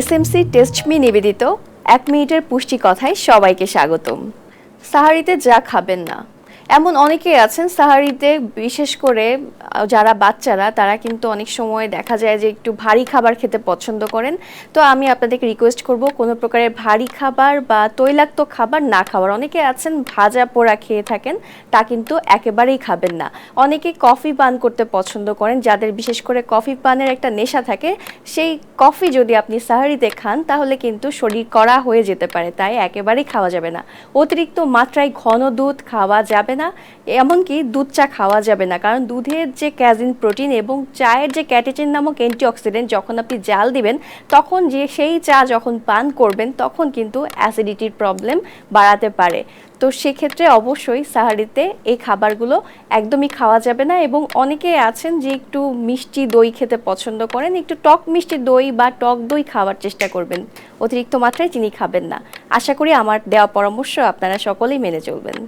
SMC টেস্টমি নিবেদিত। এক মিনিটের পুষ্টি কথায় সবাইকে স্বাগতম। সাহারিতে যা খাবেন না। এমন অনেকেই আছেন সাহারিতে, বিশেষ করে যারা বাচ্চারা, তারা কিন্তু অনেক সময় দেখা যায় যে একটু ভারী খাবার খেতে পছন্দ করেন। তো আমি আপনাদেরকে রিকোয়েস্ট করব কোনো প্রকারের ভারী খাবার বা তৈলাক্ত খাবার না খাওয়ার। অনেকে আছেন ভাজা পোড়া খেয়ে থাকেন, তা কিন্তু একেবারেই খাবেন না। অনেকে কফি পান করতে পছন্দ করেন, যাদের বিশেষ করে কফি পানের একটা নেশা থাকে, সেই কফি যদি আপনি সাহারিতে খান, তাহলে কিন্তু শরীর কড়া হয়ে যেতে পারে, তাই একেবারেই খাওয়া যাবে না। অতিরিক্ত মাত্রায় ঘন দুধ খাওয়া যাবে না, এমনকি দুধ চা খাওয়া যাবে না। কারণ দুধের যে ক্যাজিন প্রোটিন এবং চায়ের যে ক্যাটেচিন নামক অ্যান্টিঅক্সিডেন্ট যখন আপনি জাল দিবেন, তখন যে সেই চা যখন পান করবেন, তখন কিন্তু অ্যাসিডিটির প্রবলেম বাড়াতে পারে। তো সেক্ষেত্রে অবশ্যই সাহারিতে এই খাবারগুলো একদমই খাওয়া যাবে না এবং অনেকে আছেন যে একটু মিষ্টি দই খেতে পছন্দ করেন, একটু টক মিষ্টি দই বা টক দই খাওয়ার চেষ্টা করবেন। অতিরিক্ত মাত্রায় চিনি খাবেন না। আশা করি আমার দেওয়া পরামর্শ আপনারা সকলেই মেনে চলবেন।